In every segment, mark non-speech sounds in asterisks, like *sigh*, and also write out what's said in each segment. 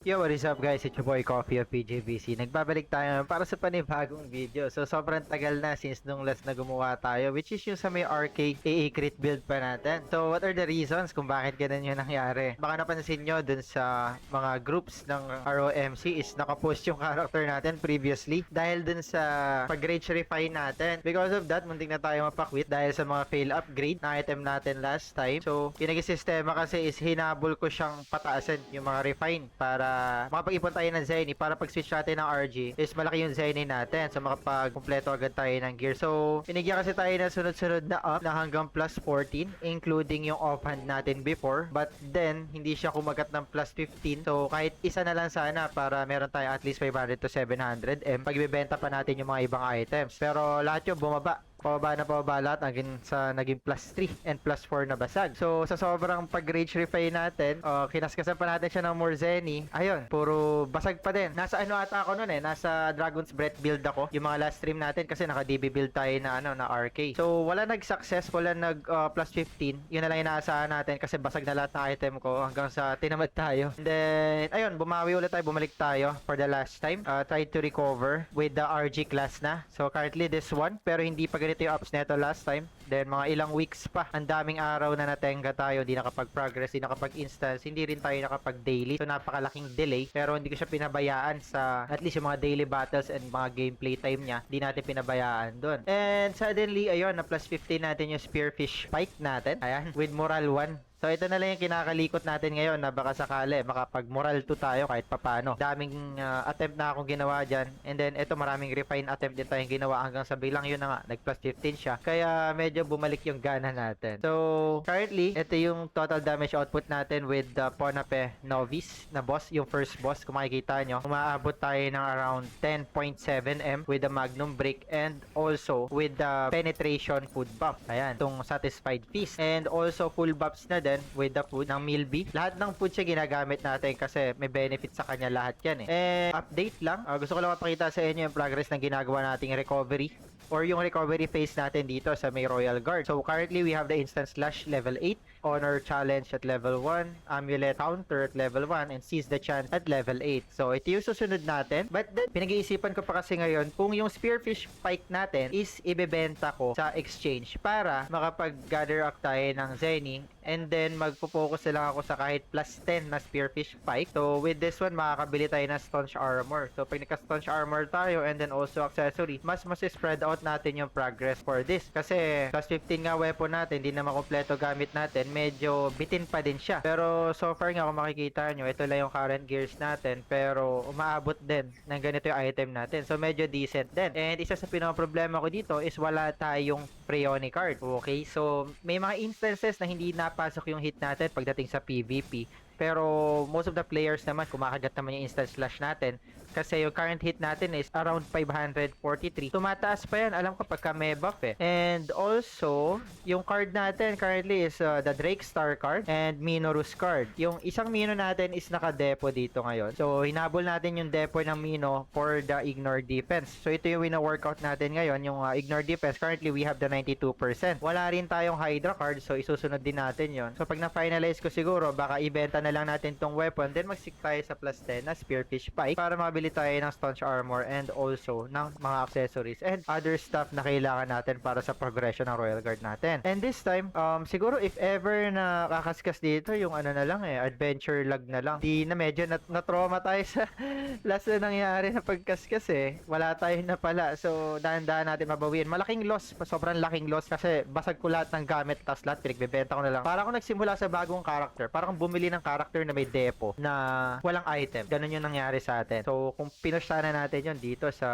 Yo, what is up guys? It's your boy Coffee of PJVC. Nagbabalik tayo para sa panibagong video. So, sobrang tagal na since nung last na gumawa tayo, which is yung sa may RK AA crit build pa natin. So, what are the reasons kung bakit ganun yung nangyari? Baka napansin nyo dun sa mga groups ng ROMC is nakapost yung character natin previously dahil dun sa pag-rage refine natin. Because of that, muntik na tayo mapakwit dahil sa mga fail upgrade na item natin last time. So, yung naging sistema kasi is hinabol ko siyang pataasan yung mga refine para makapag-ipon tayo ng Zenny. Para pag-switch natin ng RG is malaki yung Zenny natin. So makapag-kumpleto agad tayo ng gear. So, binigyan kasi tayo ng sunod-sunod na up na hanggang plus 14 including yung offhand natin before. But then hindi siya kumagat ng plus 15 so kahit isa na lang sana para meron tayo at least 500 to 700 M. Pag ibebenta pa natin yung mga ibang items. Pero lahat yung bumaba pababa na pababa lahat naging sa naging plus 3 and plus 4 na basag. So sa sobrang pag-rage refine natin, uh, kinaskasan pa natin siya ng more Zenny. Ayun, puro basag pa din. Nasa ano ata ako noon eh, nasa Dragon's Breath build ako. Yung mga last stream natin kasi naka DB build tayo na ano na RK. So wala nag-success, wala nag uh, plus 15. Yun na lang inaasahan natin kasi basag na lahat ng item ko hanggang sa tinamad tayo. And then ayun, bumawi ulit tayo, bumalik tayo for the last time. Uh, tried to recover with the RG class na. So currently this one, pero hindi pa ganito yung ups neto last time. Then mga ilang weeks pa, ang daming araw na natenga tayo, hindi nakapag-progress, hindi nakapag-instance, hindi rin tayo nakapag-daily. So napakalaking delay, pero hindi ko siya pinabayaan sa at least yung mga daily battles and mga gameplay time niya, hindi natin pinabayaan doon. And suddenly, ayun, na plus 15 natin yung spearfish spike natin. Ayan, with moral 1. So ito na lang yung kinakalikot natin ngayon na baka sakali makapag-moral 2 tayo kahit papano. Daming uh, attempt na akong ginawa dyan. And then ito maraming refine attempt din tayong ginawa hanggang sa bilang yun na nga, nag plus 15 siya. Kaya medyo bumalik yung gana natin. So currently, ito yung total damage output natin with the Ponape Novice na boss, yung first boss. Kung makikita nyo, umaabot tayo ng around 10.7M with the Magnum Break and also with the Penetration Food Buff. Ayan, itong Satisfied Feast. And also full buffs na din with the food ng Milby. Lahat ng food siya ginagamit natin kasi may benefit sa kanya lahat yan eh. And update lang, uh, gusto ko lang mapakita sa inyo yung progress ng ginagawa nating recovery or yung recovery phase natin dito sa may Royal Guard. So currently we have the Instant Slash level 8, Honor Challenge at level 1, Amulet Counter at level 1, and Seize the Chance at level 8. So ito yung susunod natin. But then, pinag-iisipan ko pa kasi ngayon kung yung Spearfish Pike natin is ibebenta ko sa exchange para makapag-gather up tayo ng Zenny and then magpo-focus na lang ako sa kahit plus 10 na Spearfish Pike. So with this one, makakabili tayo ng Staunch Armor. So pag naka-Staunch Armor tayo and then also accessory, mas mas spread out natin yung progress for this. Kasi plus 15 nga weapon natin, hindi naman kompleto gamit natin, medyo bitin pa din siya. Pero so far nga kung makikita nyo, ito lang yung current gears natin, pero umaabot din ng ganito yung item natin. So medyo decent din. And isa sa pinaka-problema ko dito is wala tayong Freoni card. Okay, so may mga instances na hindi napasok yung hit natin pagdating sa PvP. Pero most of the players naman, kumakagat naman yung instant slash natin. Kasi yung current hit natin is around 543. Tumataas pa yan, alam ko pagka may buff eh. And also, yung card natin currently is uh, the Drake Star card and Minorus card. Yung isang Mino natin is naka-depo dito ngayon. So, hinabol natin yung depo ng Mino for the Ignore Defense. So, ito yung wina-workout natin ngayon, yung uh, Ignore Defense. Currently, we have the 92%. Wala rin tayong Hydra card, so isusunod din natin yon. So, pag na-finalize ko siguro, baka ibenta na lang natin tong weapon, then mag-stick tayo sa plus 10 na Spearfish Pike para makabili tayo ng Staunch Armor and also ng mga accessories and other stuff na kailangan natin para sa progression ng Royal Guard natin. And this time, um, siguro if ever na kakaskas dito, yung ano na lang eh, adventure lag na lang. Di na medyo nat na-trauma tayo sa *laughs* last na nangyari na pagkaskas eh. Wala tayo na pala. So, dahan-dahan natin mabawiin. Malaking loss, sobrang laking loss kasi basag ko lahat ng gamit tas lahat pinagbebenta ko na lang. Para akong nagsimula sa bagong character. Para akong bumili ng character na may depo na walang item. Ganun yung nangyari sa atin. So, kung pinush sana natin yon dito sa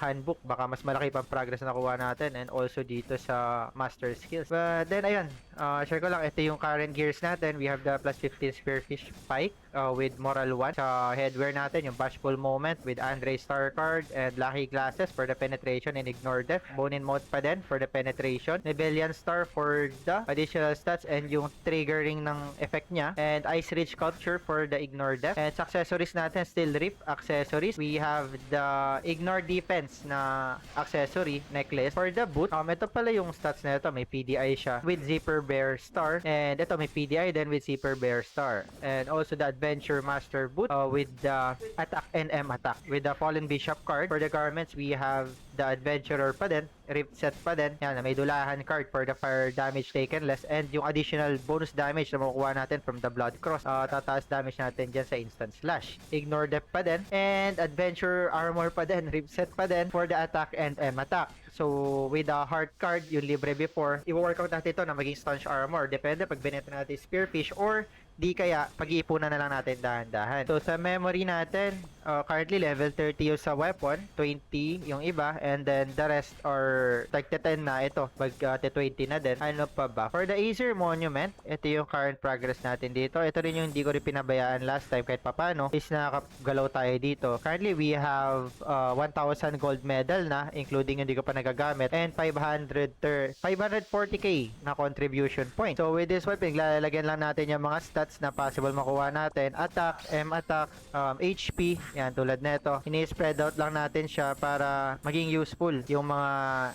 handbook, baka mas malaki pang progress na nakuha natin and also dito sa master skills. But then, ayun, uh, share ko lang, ito yung current gears natin. We have the plus 15 Spearfish Pike uh, with Moral 1. Sa headwear natin, yung Bashful Moment with Andre Star card and Lucky Glasses for the penetration and Ignore Death. Bonin Mode pa din for the penetration. Nebelian Star for the additional stats and yung triggering ng effect niya. And Ice Ridge Sculpture for the Ignore Death. And sa accessories natin, still Rip accessories. We have the Ignore Defense na accessory necklace. For the boot, um, ito pala yung stats na ito. May PDI siya with Zipper Bear Star. And ito may PDI then with Zipper Bear Star. And also the Adventure Master boot uh, with the attack and M attack. With the Fallen Bishop card, for the garments, we have the Adventurer pa din, Rift set pa din. Yan, may dulahan card for the fire damage taken less and yung additional bonus damage na makukuha natin from the Blood Cross. Uh, tataas damage natin dyan sa instant slash. Ignore Depth pa din and Adventure Armor pa din, Rift set pa din for the attack and M attack. So, with the heart card, yung libre before, i-workout natin ito na maging staunch armor. Depende pag binenta natin spearfish or di kaya pag-iipunan na lang natin dahan-dahan. So, sa memory natin, uh, currently level 30 yung sa weapon, 20 yung iba, and then the rest are like 10 na ito, pag uh, 20 na din. Ano pa ba? For the Aether Monument, ito yung current progress natin dito. Ito rin yung hindi ko rin pinabayaan last time kahit papano. Is nakakagalaw tayo dito. Currently, we have uh, 1,000 gold medal na, including yung hindi ko pa nagagamit, and 500 ter 540k na contribution point. So, with this weapon, lalagyan lang natin yung mga stats na possible makuha natin. Attack, M attack, um, HP, yan tulad nito. Ini-spread out lang natin siya para maging useful yung mga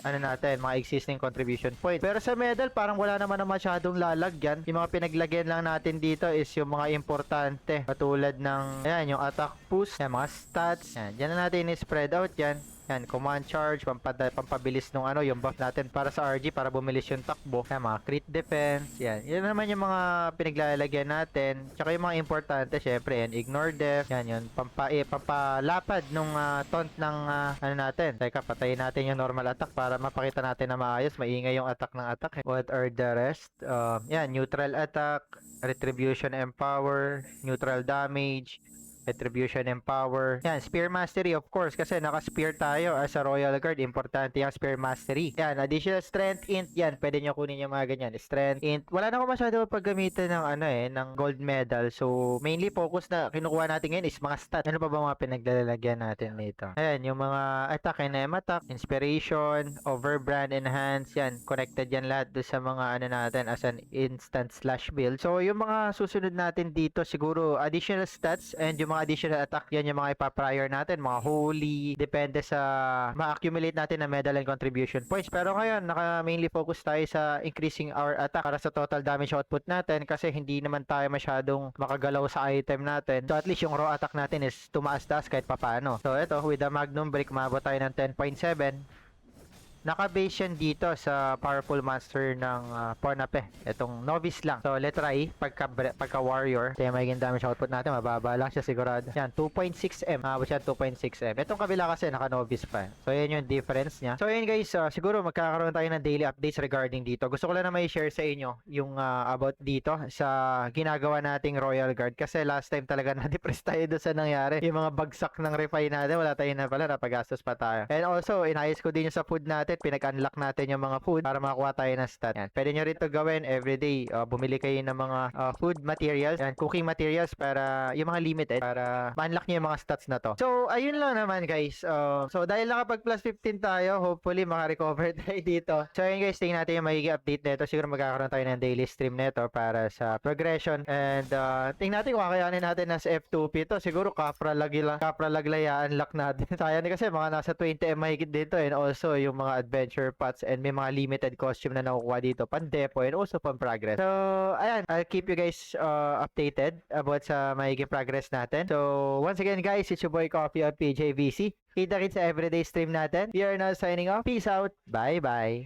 ano natin, mga existing contribution point. Pero sa medal, parang wala naman na masyadong lalagyan. Yung mga pinaglagyan lang natin dito is yung mga importante. Katulad ng, ayan, yung attack boost, yan, mga stats. Yan, dyan na natin ini-spread out yan. Yan, command charge, pampada, pampabilis nung ano, yung buff natin para sa RG, para bumilis yung takbo. Yan, mga crit defense, yan. Yan naman yung mga pinaglalagyan natin. Tsaka yung mga importante, syempre, yan, ignore death, yan, yun, pampa, eh, pampalapad nung ah, taunt ng, ah, ano natin. Teka, patayin natin yung normal attack para mapakita natin na maayos, maingay yung attack ng attack. eh. What are the rest? Um, yan, neutral attack, retribution empower, neutral damage, Retribution and Power. Yan, Spear Mastery of course kasi naka-spear tayo as a Royal Guard. Importante yung Spear Mastery. Yan, additional Strength Int. Yan, pwede nyo kunin yung mga ganyan. Strength Int. Wala na ako masyado paggamitan ng ano eh, ng Gold Medal. So, mainly focus na kinukuha natin ngayon is mga stats. Ano pa ba mga pinaglalagyan natin nito? Ayan, yung mga attack and M attack, inspiration, overbrand, enhance, yan. Connected yan lahat do sa mga ano natin as an instant slash build. So, yung mga susunod natin dito, siguro additional stats and yung mga additional attack, yan yung mga ipa-prior natin, mga holy, depende sa ma-accumulate natin na medal and contribution points. Pero ngayon, naka mainly focus tayo sa increasing our attack para sa total damage output natin kasi hindi naman tayo masyadong makagalaw sa item natin. So, at least yung raw attack natin is tumaas-taas kahit papano. So, ito, with the Magnum Break, umabot tayo ng 10.7 naka-base yan dito sa powerful monster ng uh, Pornape. Itong novice lang. So, let's try. Pagka, pagka warrior, kaya magiging damage output natin. Mababa lang siya sigurado. Yan, 2.6M. Ah, siya 2.6M. Itong kabila kasi naka-novice pa. So, yan yung difference niya. So, yun guys. Uh, siguro magkakaroon tayo ng daily updates regarding dito. Gusto ko lang na may share sa inyo yung uh, about dito sa ginagawa nating Royal Guard. Kasi last time talaga *laughs* na-depress tayo doon sa nangyari. Yung mga bagsak ng refine natin. Wala tayo na pala. Napagastos pa tayo. And also, inayos ko din yung sa food natin pinag-unlock natin yung mga food para makakuha tayo ng stat. Yan. Pwede nyo rin to gawin everyday. Uh, bumili kayo ng mga uh, food materials, yan, cooking materials para yung mga limited para ma-unlock nyo yung mga stats na to. So, ayun lang naman guys. Uh, so, dahil nakapag plus 15 tayo, hopefully makarecover *laughs* tayo dito. So, ayun guys, tingnan natin yung magiging update nito. Siguro magkakaroon tayo ng daily stream nito para sa progression. And uh, tingnan natin kung kakayanin natin nas F2P to. Siguro kapra lagi lang, kapra laglaya unlock natin. *laughs* Sayang kasi mga nasa 20 M mahigit dito and also yung mga adventure pots and may mga limited costume na nakukuha dito pan depo and also pan progress. So, ayan, I'll keep you guys uh, updated about sa magiging progress natin. So, once again guys, it's your boy Coffee of PJVC. Kita-kits sa everyday stream natin. We are now signing off. Peace out. Bye-bye.